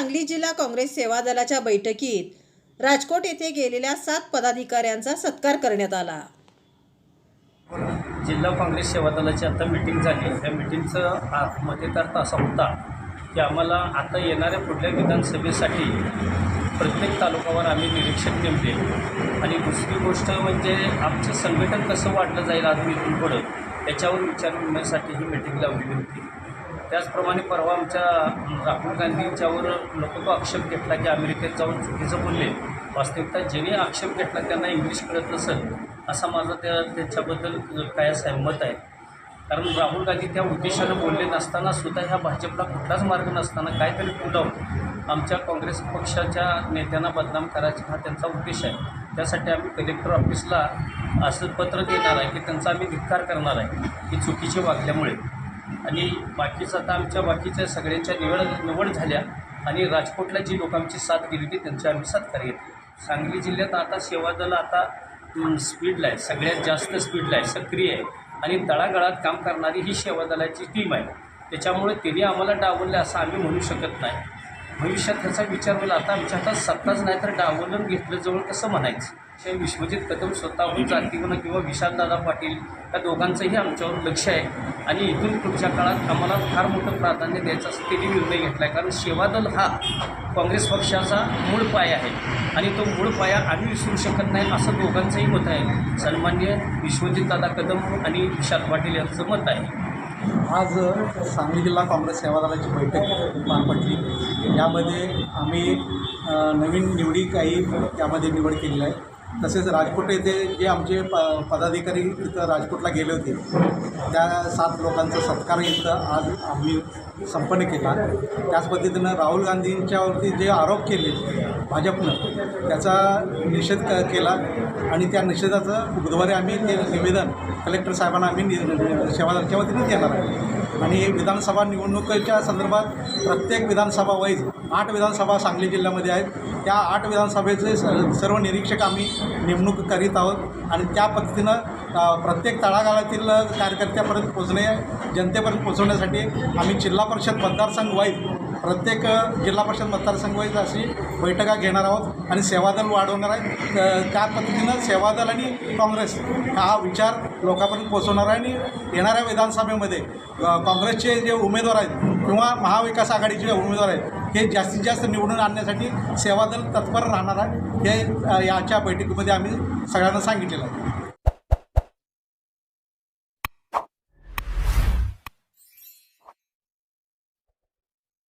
सांगली जिल्हा काँग्रेस सेवा दलाच्या बैठकीत राजकोट येथे गेलेल्या सात पदाधिकाऱ्यांचा सत्कार करण्यात आला. जिल्हा काँग्रेस सेवा दलाची आता मिटिंग झाली. त्या मिटिंगचं आ- तर असा होता की आम्हाला आता येणाऱ्या पुढल्या विधानसभेसाठी प्रत्येक तालुक्यावर आम्ही निरीक्षक नेमले. आणि दुसरी गोष्ट म्हणजे आमचं संघटन कसं वाढलं जाईल अजून इथून पुढं याच्यावर विचार करण्यासाठी ही मिटिंग लावलेली होती. त्याचप्रमाणे परवा आमच्या राहुल गांधींच्यावर लोक तो आक्षेप घेतला की अमेरिकेत जाऊन चुकीचं बोलले. वास्तविकता ज्यांनी आक्षेप घेतला त्यांना इंग्लिश कळत नसेल असा माझा त्या त्याच्याबद्दल काय असं मत आहे. कारण राहुल गांधी त्या उद्देशानं बोलले नसताना सुद्धा ह्या भाजपला कुठलाच मार्ग नसताना काहीतरी फुलावून आमच्या काँग्रेस पक्षाच्या नेत्यांना बदनाम करायचा हा त्यांचा उद्देश आहे. त्यासाठी आम्ही कलेक्टर ऑफिसला असं पत्र देणार आहे की त्यांचा आम्ही धिक्कार करणार आहे की चुकीचे वागल्यामुळे. आणि बाकीचं आता आमच्या बाकीच्या सगळ्यांच्या निवड निवड झाल्या आणि राजकोटला जी लोक आमची साथ गेली होती त्यांची आम्ही सत्कार घेतले. सांगली जिल्ह्यात आता सेवादल आता स्पीडला आहे. सगळ्यात जास्त स्पीडला आहे. सक्रिय आहे. आणि तळागाळात काम करणारी ही सेवादलाची टीम आहे. त्याच्यामुळे त्यांनी आम्हाला डावलले असं आम्ही म्हणू शकत नाही. भविष्यात त्याचा विचार होईल. आता आमच्या हातात सत्ताच नाही तर डावलून घेतलं जवळ कसं म्हणायचं? हे विश्वजित कदम स्वतःहून जातीवनं किंवा विशालदादा पाटील या दोघांचंही आमच्यावर लक्ष आहे. आणि इथून पुढच्या काळात आम्हाला फार मोठं प्राधान्य द्यायचं असं त्यांनी निर्णय घेतला आहे कारण सेवादल हा काँग्रेस पक्षाचा मूळ पाया आहे. आणि तो मूळ पाया आम्ही विसरू शकत नाही असं दोघांचंही मत आहे. सन्मान्य विश्वजितदादा कदम आणि विशाल पाटील यांचं मत आहे. आज सांगली जिल्हा काँग्रेस सेवा दलाची बैठक पार पडली. यामध्ये आम्ही नवीन निवडी काही त्यामध्ये निवड केलेली आहे. तसेच राजकोट येथे जे आमचे प पदाधिकारी इथं राजकोटला गेले होते त्या सात लोकांचा सत्कार इथं आज आम्ही संपन्न केला. त्याच पद्धतीनं राहुल गांधींच्यावरती जे आरोप केले भाजपनं त्याचा निषेध क केला आणि त्या निषेधाचं बुधवारी आम्ही ते निवेदन कलेक्टर साहेबांना आम्ही नि वतीने देणार आहे आणि विधानसभा निवडणुकीच्या संदर्भात प्रत्येक विधानसभा वाईज आठ विधानसभा सांगली जिल्ह्यामध्ये आहेत. त्या आठ विधानसभेचे स- सर्व निरीक्षक आम्ही नेमणूक करीत आहोत आणि त्या पद्धतीनं प्रत्येक तळागाळातील कार्यकर्त्यापर्यंत पोचणे जनतेपर्यंत पोचवण्यासाठी आम्ही जिल्हा परिषद मतदारसंघ वाईज प्रत्येक जिल्हा परिषद मतदारसंघाची अशी बैठका घेणार आहोत आणि सेवादल वाढवणार आहे. त्या पद्धतीनं सेवादल आणि काँग्रेस हा विचार लोकांपर्यंत पोचवणार आहे आणि येणाऱ्या विधानसभेमध्ये काँग्रेसचे जे उमेदवार आहेत किंवा महाविकास आघाडीचे जे उमेदवार आहेत हे जास्तीत जास्त निवडून आणण्यासाठी सेवादल तत्पर राहणार आहे. हे याच्या बैठकीमध्ये आम्ही सगळ्यांना सांगितलेलं आहे.